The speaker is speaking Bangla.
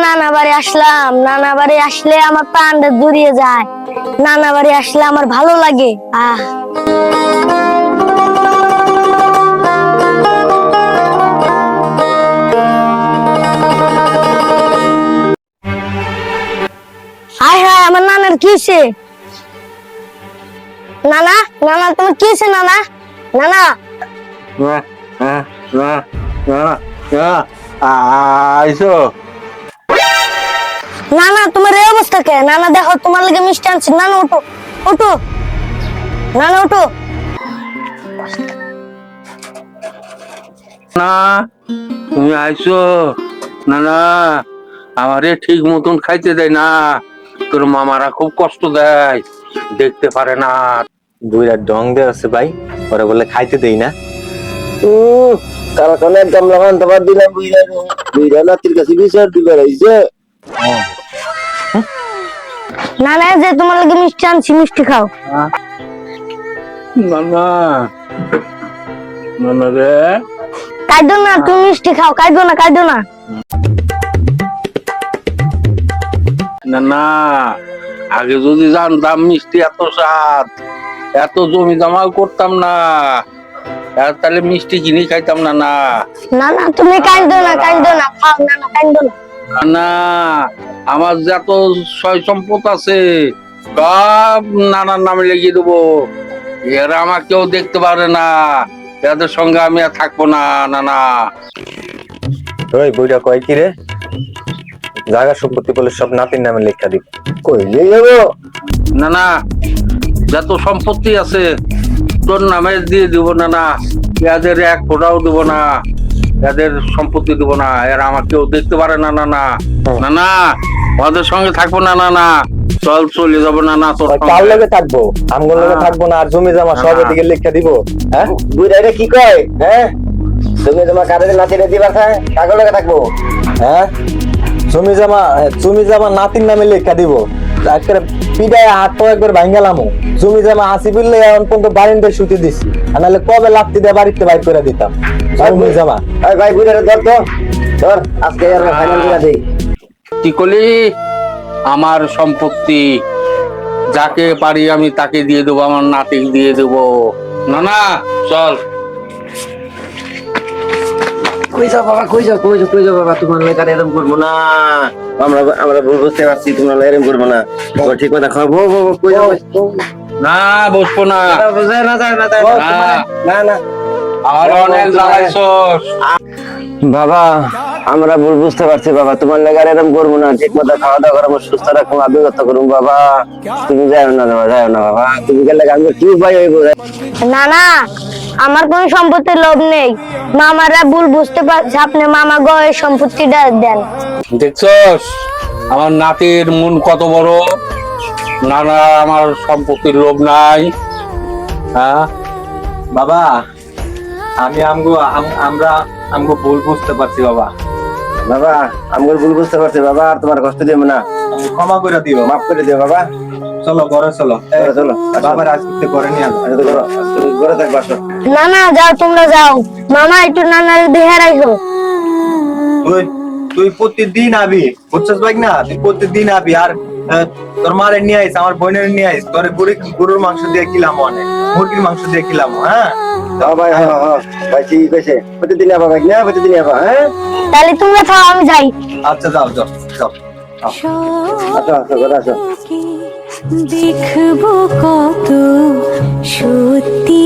নানা বাড়ি আসলাম, নানা বাড়ি আসলে আমার প্রাণটা জুড়িয়ে যায়। নানা বাড়ি আসলে আমার ভালো লাগে। আহ। আমার নানার কি নানা তোমার এই অবস্থা কে? নানা দেখো তোমার লাগে মিষ্টি আনছি। নানা ওঠো ওঠো। নানা ওঠো। না তুমি আইসো। না না আমারে ঠিক মতন খাইতে দেয় না। তোর মামারা খুব কষ্ট দেয়। দেখতে পারে না। বুইরা ডং দে আছে ভাই ওরা বলে খাইতে দেই না। কারখানার দাম লাগান তোমার দিলাম বুঝলা বুঝলা নাতির কাছে বিচার দিবে রইছে নানা এই যে তোমার লাগে মিষ্টি আনছি মিষ্টি খাও। না না না না রে। কাইদো না তুমি মিষ্টি খাও কাইদো না কাইদো না। না না আগে যদি জানতাম মিষ্টি এত স্বাদ এত জমি জমা করতাম না আর তাহলে মিষ্টি কিনে খাইতাম না না। না না তুমি কাইদো না কাইদো না খাও না না না। না, না আমার যত সয় সম্পদ আছে সব নানার নামে লিখে দেবো। এরা আমার কেউ দেখতে পারে না। এদের সঙ্গে আমি আর থাকব না নানা। ওই বইটা কয় কি রে? জায়গা সম্পত্তি বলে সব নাতির নামে লেখা দিব। কইলে যাব? না না যত সম্পত্তি আছে তোর নামে দিয়ে দিব না না এদের এক ফোটাও দিব না। এদের সম্পত্তি দিব না এরা আমার কেউ দেখতে পারে না না না। না না ওদের সঙ্গে থাকব না না না। চল চলে যাব না না তোর কার লগে থাকব? আমগুলো লগে। থাকব না আর জমি জমা সব। এদিকে লেখা দিব হ্যাঁ? বুইরা এটা কি কয় হ্যাঁ? তুমি তোমার কারে নাতিরে দিবার খায় কাগজ লাগে থাকব হ্যাঁ? জমি জমা জমি জমা নাতির নামে লেখা দিব একেবারে পিডায় হাত পা একবার ভাঙ্গালামো জমি জমা আসি বললে এখন পর্যন্ত বারিন্দে শুতে দিছি। আর নাহলে কবে লাত্তি দিয়ে বাড়িতে বাইর করে দিতাম। জমি জমা। ওই ভাই বুইরা ধর তো। ধর আজকে আর ফাইনাল করে দেই। কি করলি? আমার সম্পত্তি যাকে পারি আমি তাকে দিয়ে দেবো আমার নাতি দিয়ে দেবো। না না চল। কই যাও বাবা কই যাও কই যাও কই যাও বাবা তোমার এরকম করব না। আমরা আমরা ভুল বুঝতে পারছি তোমার এরকম করব না। ও, ঠিক কথা খাব কই যাও না বসবো না। না না না না না। আর অনেক বাবা আমরা ভুল বুঝতে পারছি বাবা তোমার লেগার এরকম করব না। ঠিক মতো খাওয়া দাওয়া করব সুস্থ রাখব আবিগত করুন বাবা। তুমি যাও না বাবা যাও না বাবা। তুমি গেলে আমি কি উপায় হইব? না না আমার কোনো সম্পত্তির লোভ নেই। মামারা ভুল বুঝতে পারছে আপনি মামা গয়ে সম্পত্তিটা দেন। দেখছস? আমার নাতির মন কত বড়? না না আমার সম্পত্তির লোভ নাই। হ্যাঁ? বাবা আমি আমগো আমরা আমগো ভুল বুঝতে পারছি বাবা। বাবা আমি ভুল বুঝতে পারছি। বাবা আর তোমার কষ্ট দেবো না। আমি ক্ষমা করে দিও। মাফ করে দিও বাবা। চলো ঘরে চলো। চলো, বাবার আজকে নিয়ে আসো। আচ্ছা, তুমি ঘরে থাকব আসো। না না যাও তোমরা যাও। মামা একটু নানার দেহে রাখো। তুই তুই প্রতিদিন আবি বুঝছিস ভাই না? তুই প্রতিদিন আবি। আর তোর মারে নিয়ে আইস আমার বোনের নিয়ে আইস। তোর গরু গরুর মাংস দিয়ে খিলাম অনেক। মুরগির মাংস দিয়ে খিলাম হ্যাঁ? হ্যাঁ ভাই হ্যাঁ হ্যাঁ ভাই ঠিক কইছে প্রতিদিন আবা ভাই না প্রতিদিন আবা হ্যাঁ? তাহলে তোমরা থাও আমি যাই। আচ্ছা যাও যাও যাও। আসো আসো ঘরে আসো। দেখব কত সত্যি